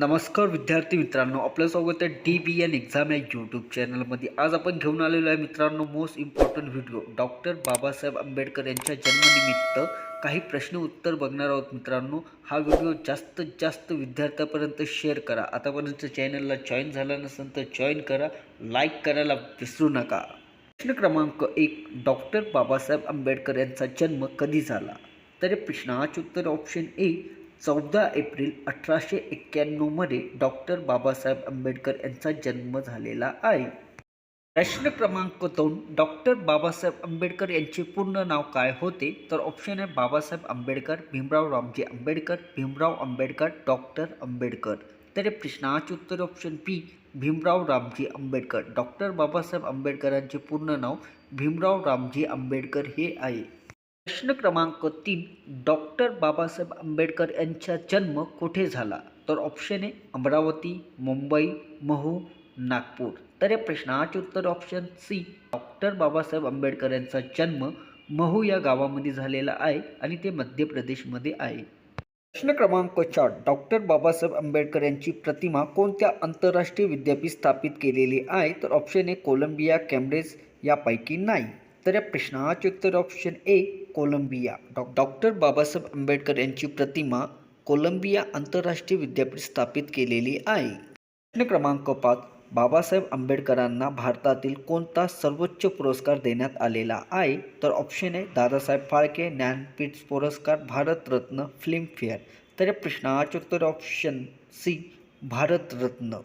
नमस्कार विद्यार्थी मित्रांनो आपलं स्वागत आहे डी बी एन एक्झाम या यूट्यूब चॅनलमध्ये आज आपण घेऊन आलेलो आहे मित्रांनो most important video doctor Babasaheb Ambedkar यांच्या जन्मनिमित्त काही प्रश्न उत्तर बघणार आहोत मित्रांनो. हा व्हिडिओ जास्तीत जास्त विद्यार्थ्यापर्यंत शेअर करा. आतापर्यंत चॅनलला जॉईन झाला नसेल तर जॉईन करा. लाईक करायला विसरू नका. प्रश्न क्रमांक एक डॉक्टर बाबासाहेब आंबेडकर यांचा जन्म कधी झाला? तर या प्रश्नाचे उत्तर ऑप्शन ए चौदा एप्रिल अठराशे एक्क्याण्णवमध्ये डॉक्टर बाबासाहेब आंबेडकर यांचा जन्म झालेला आहे. प्रश्न क्रमांक दोन डॉक्टर बाबासाहेब आंबेडकर यांचे पूर्ण नाव काय होते? तर ऑप्शन आहे बाबासाहेब आंबेडकर भीमराव रामजी आंबेडकर भीमराव आंबेडकर डॉक्टर आंबेडकर. तर या प्रश्नाचे उत्तर option B Bhimrao Ramji Ambedkar. Doctor Babasaheb आंबेडकरांचे पूर्ण नाव भीमराव रामजी आंबेडकर हे आहे. प्रश्न क्रमांक तीन डॉक्टर बाबासाहेब आंबेडकर यांचा जन्म कुठे झाला? तर ऑप्शन ए अमरावती मुंबई महू नागपूर. तर या प्रश्नाचे उत्तर option C doctor Babasaheb Ambedkar यांचा जन्म महू या गावामध्ये झालेला आहे आणि ते मध्य प्रदेशमध्ये आहे. प्रश्न क्रमांक चार डॉक्टर बाबासाहेब आंबेडकर यांची प्रतिमा कोणत्या आंतरराष्ट्रीय विद्यापीठ स्थापित केलेली आहे? तर ऑप्शन ए कोलंबिया कॅम्ब्रिज यापैकी नाही. तर या प्रश्नाचे उत्तर ऑप्शन ए कोलंबिया. डॉ. डॉक्टर बाबासाहेब आंबेडकर यांची प्रतिमा कोलंबिया आंतरराष्ट्रीय विद्यापीठ स्थापित केलेली आहे. प्रश्न क्रमांक पाच. बाबासाहेब आंबेडकरांना भारतातील कोणता सर्वोच्च पुरस्कार देण्यात आलेला आहे? तर ऑप्शन आहे दादासाहेब फाळके ज्ञानपीठ पुरस्कार भारतरत्न फिल्मफेअर तर या प्रश्नाचे उत्तर option C Bharat Ratna.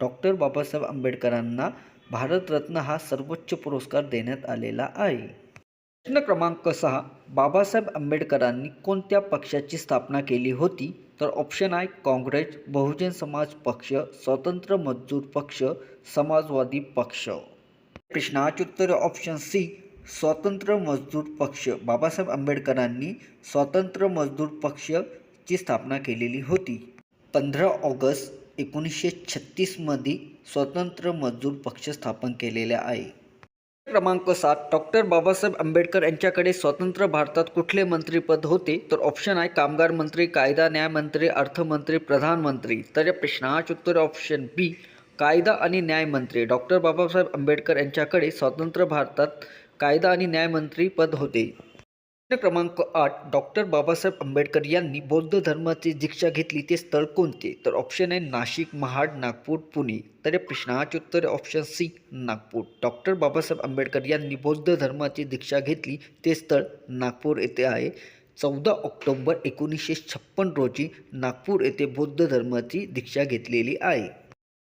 Doctor Babasaheb आंबेडकरांना भारतरत्न हा सर्वोच्च पुरस्कार देण्यात आलेला आहे. प्रश्न क्रमांक सहा. बाबासाहेब आंबेडकरांनी कोणत्या पक्षाची स्थापना केली होती? तर ऑप्शन आय काँग्रेस बहुजन समाज पक्ष स्वतंत्र मजदूर पक्ष समाजवादी पक्ष. प्रश्नाचे उत्तर ऑप्शन सी स्वतंत्र मजदूर पक्ष. बाबासाहेब आंबेडकरांनी स्वतंत्र मजदूर पक्षची स्थापना केलेली होती. पंधरा ऑगस्ट एकोणीसशे छत्तीसमध्ये स्वतंत्र मजदूर पक्ष स्थापन केलेला आहे. क्रमांक सात डॉक्टर बाबासाहेब आंबेडकर यांच्याकडे स्वतंत्र भारतात कुठले मंत्रीपद होते? तर ऑप्शन आहे कामगार मंत्री कायदा न्यायमंत्री अर्थमंत्री प्रधानमंत्री तर या प्रश्नाचे उत्तर ऑप्शन बी कायदा आणि न्यायमंत्री डॉक्टर बाबासाहेब आंबेडकर यांच्याकडे स्वतंत्र भारतात कायदा आणि न्यायमंत्री पद होते. क्रमांक आठ डॉक्टर बाबासाहेब आंबेडकर यांनी बौद्ध धर्माची दीक्षा घेतली ते स्थळ कोणते? तर ऑप्शन आहे नाशिक महाड नागपूर पुणे. तर या प्रश्नाचे उत्तर option C Nagpur. Doctor Babasaheb Ambedkar यांनी बौद्ध धर्माची दीक्षा घेतली ते स्थळ नागपूर येथे आहे. चौदा ऑक्टोंबर एकोणीसशे छप्पन रोजी नागपूर येथे बौद्ध धर्माची दीक्षा घेतलेली आहे.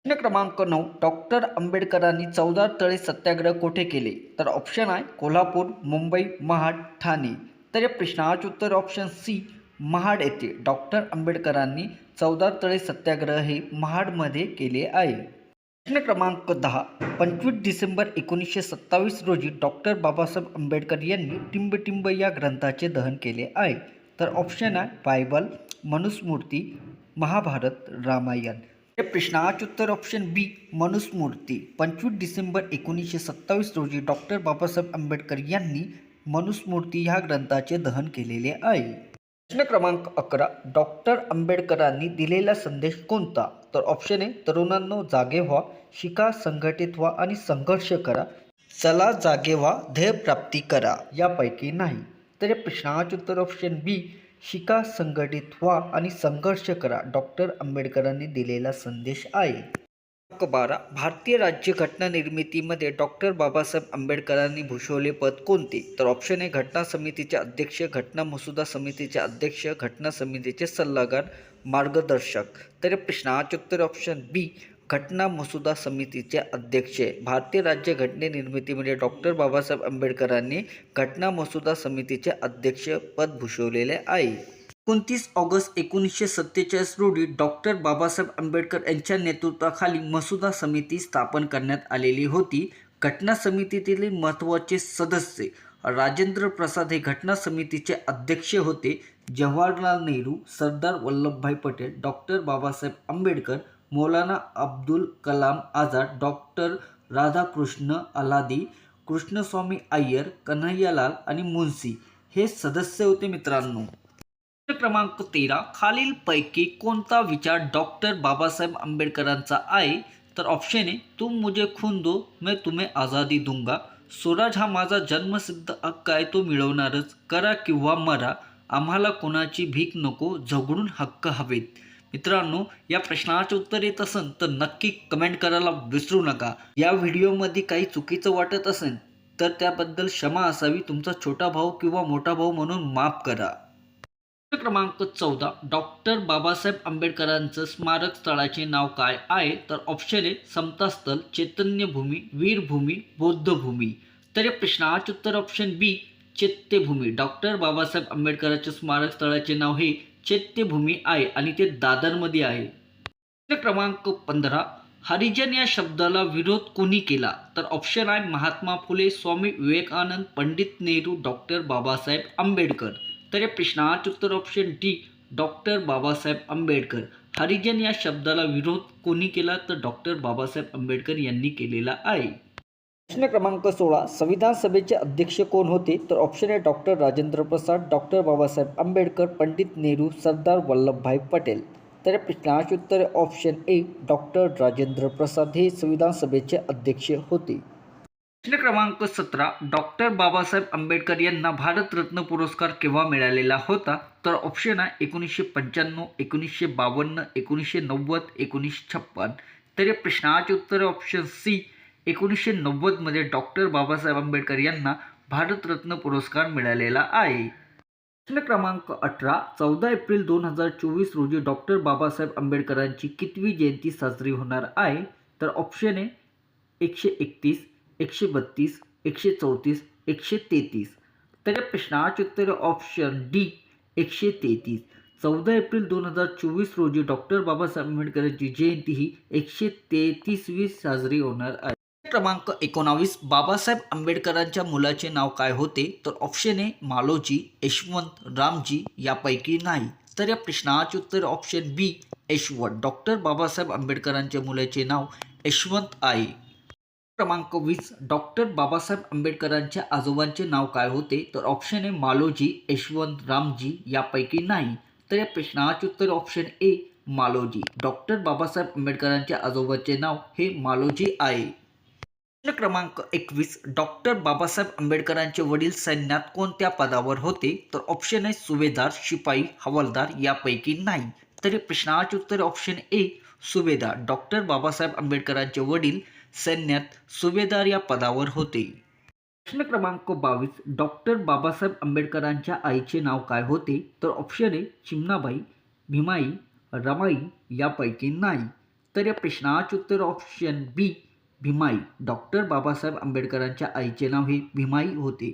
प्रश्न क्रमांक नऊ डॉक्टर आंबेडकरांनी चौदा तळे सत्याग्रह कोठे केले? तर ऑप्शन आहे कोल्हापूर मुंबई महाड ठाणे. तर या प्रश्नाचे उत्तर ऑप्शन सी महाड येथे डॉक्टर आंबेडकरांनी चौदा तळे सत्याग्रह हे महाडमध्ये केले आहे. प्रश्न क्रमांक दहा पंचवीस डिसेंबर एकोणीसशे सत्तावीस रोजी डॉक्टर बाबासाहेब आंबेडकर यांनी टिंबटिंब या ग्रंथाचे दहन केले आहे. तर ऑप्शन आहे बायबल मनुस्मूर्ती महाभारत रामायण. हे प्रश्नाचे उत्तर ऑप्शन बी मनुस्मूर्ती. पंचवीस डिसेंबर एकोणीसशे सत्तावीस रोजी डॉक्टर बाबासाहेब आंबेडकर यांनी मनुस्मूर्ती ह्या ग्रंथाचे दहन केलेले आहे. प्रश्न क्रमांक अकरा डॉक्टर आंबेडकरांनी दिलेला संदेश कोणता? तर ऑप्शन ए तरुणांनो जागे व्हा शिका संघटित व्हा आणि संघर्ष करा. चला जागे व्हा ध्येय प्राप्ती करा. यापैकी नाही. तर या प्रश्नाचे उत्तर ऑप्शन बी शिका संघटित व्हा आणि संघर्ष करा. डॉक्टर आंबेडकरांनी दिलेला संदेश आहे. अकबारा बारा भारतीय राज्य घटना निर्मितीमध्ये डॉक्टर बाबासाहेब आंबेडकरांनी भूषवले पद कोणते? तर ऑप्शन ए घटना समितीचे अध्यक्ष घटना मसुदा समितीचे अध्यक्ष घटना समितीचे सल्लागार मार्गदर्शक. तर प्रश्नाचे उत्तर ऑप्शन बी घटना मसुदा समितीचे अध्यक्ष भारतीय राज्य घटनेनिर्मितीमध्ये म्हणजे डॉक्टर बाबासाहेब आंबेडकरांनी घटना मसुदा समितीचे अध्यक्ष पद भूषवलेले आहे. एकोणतीस ऑगस्ट एकोणीसशे सत्तेचाळीस रोजी डॉक्टर बाबासाहेब आंबेडकर यांच्या नेतृत्वाखाली मसुदा समिती स्थापन करण्यात आलेली होती. घटना समितीतील महत्त्वाचे सदस्य राजेंद्र प्रसाद हे घटना समितीचे अध्यक्ष होते. जवाहरलाल नेहरू सरदार वल्लभभाई पटेल डॉक्टर बाबासाहेब आंबेडकर मौलाना अब्दुल कलाम आझाद डॉक्टर राधाकृष्ण अलादी कृष्णस्वामी अय्यर कन्हैयालाल आणि मुन्सी हे सदस्य होते मित्रांनो. क्रमांक तेरा खालीलपैकी कोणता विचार डॉक्टर बाबासाहेब आंबेडकरांचा आहे? तर ऑप्शन ए तुम मुझे खून दो मैं तुम्हें आझादी दूंगा. स्वराज हा माझा जन्मसिद्ध हक्क आहे तो मिळवणारच. करा किंवा मरा आम्हाला कोणाची भीक नको झगडून हक्क हवेत. मित्रांनो या प्रश्नाचे उत्तर येत असेल तर नक्की कमेंट करायला विसरू नका. या व्हिडिओमध्ये काही चुकीचं वाटत असेल तर त्याबद्दल क्षमा असावी तुमचा छोटा भाऊ किंवा मोठा भाऊ म्हणून माफ करा. क्रमांक चौदा डॉक्टर बाबासाहेब आंबेडकरांचं स्मारक स्थळाचे नाव काय आहे? तर ऑप्शन ए समता स्थल चैतन्यभूमी वीरभूमी बौद्धभूमी. तर या प्रश्नाचे उत्तर option B Chaityabhoomi. Doctor Babasaheb आंबेडकरांच्या स्मारक स्थळाचे नाव हे चैत्यभूमी आहे आणि ते दादरमध्ये आहे. प्रश्न क्रमांक पंधरा हरिजन या शब्दाला विरोध कोणी केला? तर ऑप्शन आहे महात्मा फुले स्वामी विवेकानंद पंडित नेहरू डॉक्टर बाबासाहेब आंबेडकर. तर या प्रश्नाचे उत्तर option D doctor Babasaheb Ambedkar. हरिजन या शब्दाला विरोध कोणी केला? तर डॉक्टर बाबासाहेब आंबेडकर यांनी केलेला आहे. प्रश्न क्रमांक सोळा संविधान सभेचे अध्यक्ष कोण होते? तर ऑप्शन आहे डॉक्टर राजेंद्र प्रसाद डॉक्टर बाबासाहेब आंबेडकर पंडित नेहरू सरदार वल्लभभाई पटेल. तर प्रश्नाचे उत्तर option A doctor Rajendra Prasad हे संविधान सभेचे अध्यक्ष होते. प्रश्न क्रमांक सतरा डॉक्टर बाबासाहेब आंबेडकर यांना भारतरत्न पुरस्कार केव्हा मिळालेला होता? तर ऑप्शन आहे एकोणीसशे पंच्याण्णव एकोणीसशे बावन्न एकोणीसशे नव्वद एकोणीसशे छप्पन. तर या प्रश्नाचे उत्तर ऑप्शन सी एकोणीसशे नव्वदमध्ये डॉक्टर बाबासाहेब आंबेडकर यांना भारतरत्न पुरस्कार मिळालेला आहे. प्रश्न क्रमांक अठरा चौदा एप्रिल दोन हजार चोवीस रोजी डॉक्टर बाबासाहेब आंबेडकरांची कितवी जयंती साजरी होणार आहे? तर ऑप्शन ए एकशे एकतीस एकशे बत्तीस एकशे चौतीस एकशे तेहतीस. तर या प्रश्नाचे उत्तर ऑप्शन डी एकशे तेहतीस. चौदा एप्रिल दोन हजार चोवीस रोजी डॉक्टर बाबासाहेब आंबेडकरांची जयंती ही एकशे तेहतीसवी साजरी होणार आहे. क्रमांक एकोणावीस बाबासाहेब आंबेडकरांच्या मुलाचे नाव काय होते? तर ऑप्शन ए मालोजी यशवंत रामजी यापैकी नाही. तर या प्रश्नाचे उत्तर option B Yashwant. Doctor Babasaheb आंबेडकरांच्या मुलाचे नाव यशवंत आहे. क्रमांक वीस डॉक्टर बाबासाहेब आंबेडकरांच्या आजोबांचे नाव काय होते? तर ऑप्शन ए मालोजी यशवंत रामजी यापैकी नाही. तर या प्रश्नाचे उत्तर option A Maloji. Doctor Babasaheb आंबेडकरांच्या आजोबाचे नाव हे मालोजी आहे. प्रश्न क्रमांक एकवीस डॉक्टर बाबासाहेब आंबेडकरांचे वडील सैन्यात कोणत्या पदावर होते? तर ऑप्शन आहे सुभेदार शिपाई हवालदार यापैकी नाही. तरी प्रश्नाचे उत्तर ऑप्शन ए सुभेदार. डॉक्टर बाबासाहेब आंबेडकरांचे वडील सैन्यात सुभेदार या पदावर होते. प्रश्न क्रमांक बावीस डॉक्टर बाबासाहेब आंबेडकरांच्या आईचे नाव काय होते? तर ऑप्शन ए चिमणाबाई भीमाई रमाई यापैकी नाही. तर या प्रश्नाचे उत्तर option B Bhimai. Doctor Babasaheb आंबेडकरांच्या आईचे नाव हे भीमाई होते.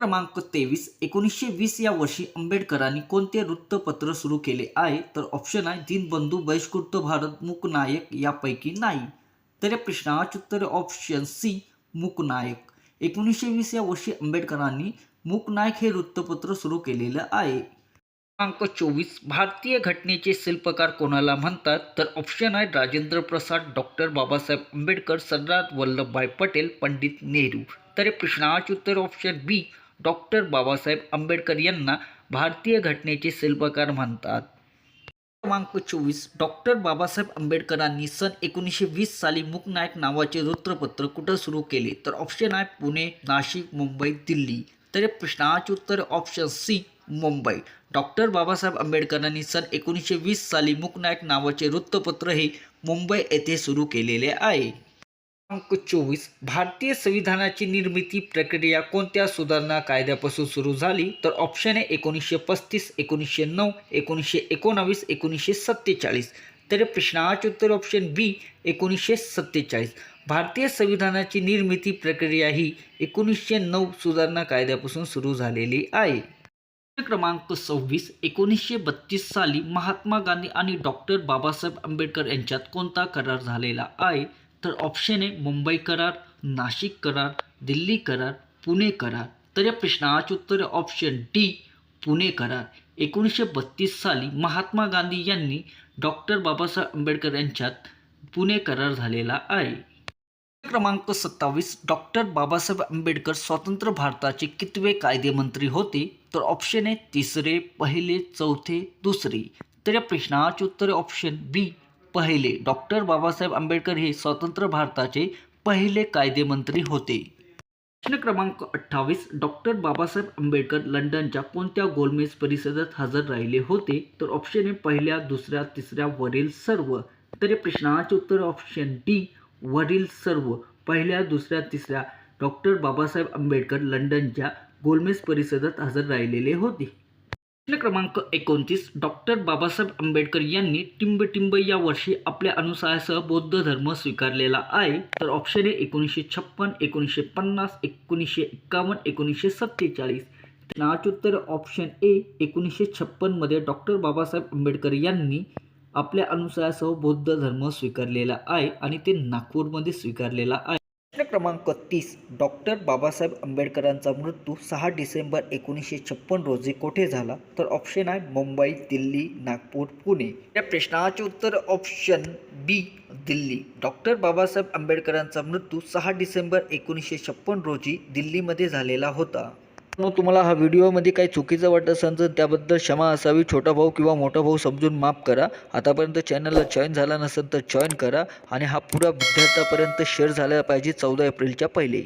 क्रमांक तेवीस. एकोणीसशे वीस या वर्षी आंबेडकरांनी कोणते वृत्तपत्र सुरू केले आहे? तर ऑप्शन आहे दीनबंधू बहिष्कृत भारत मूकनायक यापैकी नाही. तर या प्रश्नाचे उत्तर ऑप्शन सी मूकनायक. एकोणीसशे वीस या वर्षी आंबेडकरांनी मूकनायक हे वृत्तपत्र सुरू केलेलं आहे. क्रमांक चोवीस भारतीय घटनेचे शिल्पकार कोणाला म्हणतात? तर ऑप्शन आहे राजेंद्र प्रसाद डॉक्टर बाबासाहेब आंबेडकर सरदार वल्लभभाई पटेल पंडित नेहरू. तर प्रश्नाचे उत्तर option B doctor Babasaheb Ambedkar यांना भारतीय घटनेचे शिल्पकार म्हणतात. क्रमांक चोवीस डॉक्टर बाबासाहेब आंबेडकरांनी सन एकोणीसशे वीस साली मुकनायक नावाचे वृत्तपत्र कुठं सुरू केले? तर ऑप्शन आहे पुणे नाशिक मुंबई दिल्ली. तर प्रश्नाचे उत्तर option C Mumbai. Doctor Babasaheb आंबेडकरांनी सन एकोणीसशे वीस साली मुकनायक नावाचे वृत्तपत्र हे मुंबई येथे सुरू केलेले आहे. क्रमांक चोवीस. भारतीय संविधानाची निर्मिती प्रक्रिया कोणत्या सुधारणा कायद्यापासून सुरू झाली? तर ऑप्शन आहे एकोणीसशे पस्तीस एकोणीसशे नऊ एकोणीसशे एकोणावीस एकोणीसशे सत्तेचाळीस. तर प्रश्नाचे उत्तर ऑप्शन बी एकोणीसशे सत्तेचाळीस. भारतीय संविधानाची निर्मिती प्रक्रिया ही एकोणीसशे नऊ सुधारणा कायद्यापासून सुरू झालेली आहे. क्रमांक सव्वीस एकोणीसशे बत्तीस साली महात्मा गांधी आणि डॉक्टर बाबासाहेब आंबेडकर यांच्यात कोणता करार झालेला आहे? तर ऑप्शन ए मुंबई करार नाशिक करार दिल्ली करार पुणे करार. तर या प्रश्नाचे उत्तर ऑप्शन डी पुणे करार. एकोणीसशे बत्तीस साली महात्मा गांधी यांनी डॉक्टर बाबासाहेब आंबेडकर यांच्यात पुणे करार झालेला आहे. क्रमांक सत्तावीस डॉक्टर बाबासाहेब आंबेडकर स्वतंत्र भारताचे कितवे कायदेमंत्री होते? तर ऑप्शन आहे तिसरे पहिले चौथे दुसरे. तर या प्रश्नाचे उत्तर ऑप्शन बी पहिले. डॉक्टर बाबासाहेब आंबेडकर हे स्वतंत्र भारताचे पहिले कायदेमंत्री होते. प्रश्न क्रमांक अठ्ठावीस डॉक्टर बाबासाहेब आंबेडकर लंडनच्या कोणत्या गोलमेज परिषदेत हजर राहिले होते? तर ऑप्शन आहे पहिल्या दुसऱ्या तिसऱ्या वरील सर्व. तर या प्रश्नाचे उत्तर ऑप्शन डी वरील सर्व. पहिल्या दुसऱ्या तिसऱ्या. डॉक्टर बाबासाहेब आंबेडकर लंडनच्या गोलमेज परिषदेत हजर राहिलेले होते. प्रश्न क्रमांक एकोणतीस डॉक्टर बाबासाहेब आंबेडकर यांनी टिंबटिंब या वर्षी आपल्या अनुसायासह बौद्ध धर्म स्वीकारलेला आहे. तर ऑप्शन ए एकोणीसशे छप्पन एकोणीसशे पन्नास एकोणीसशे एक्कावन्न एकोणीसशे सत्तेचाळीस. नाचोत्तर ऑप्शन ए एकोणीसशे छप्पनमध्ये डॉक्टर बाबासाहेब आंबेडकर यांनी आपल्या अनुसायासह बौद्ध धर्म स्वीकारलेला आहे आणि ते नागपूरमध्ये स्वीकारलेला आहे. प्रश्न क्रमांक तीस डॉक्टर बाबासाहेब आंबेडकरांचा मृत्यू सहा डिसेंबर एकोणीसशे छप्पन रोजी कोठे झाला? तर ऑप्शन आहे मुंबई दिल्ली नागपूर पुणे. या प्रश्नाचे उत्तर option B Delhi. Doctor Babasaheb आंबेडकरांचा मृत्यू सहा डिसेंबर एकोणीसशे छप्पन रोजी दिल्लीमध्ये झालेला होता. तुम्हाला हा व्हिडिओमध्ये काही चुकीचं वाटत असेल तर त्याबद्दल क्षमा असावी छोटा भाऊ किंवा मोठा भाऊ समजून माफ करा. आतापर्यंत चॅनलला जॉईन झाला नसेल तर जॉईन करा आणि हा पुरा विद्यार्थ्यापर्यंत शेअर झाला पाहिजे चौदा एप्रिलच्या पहिले.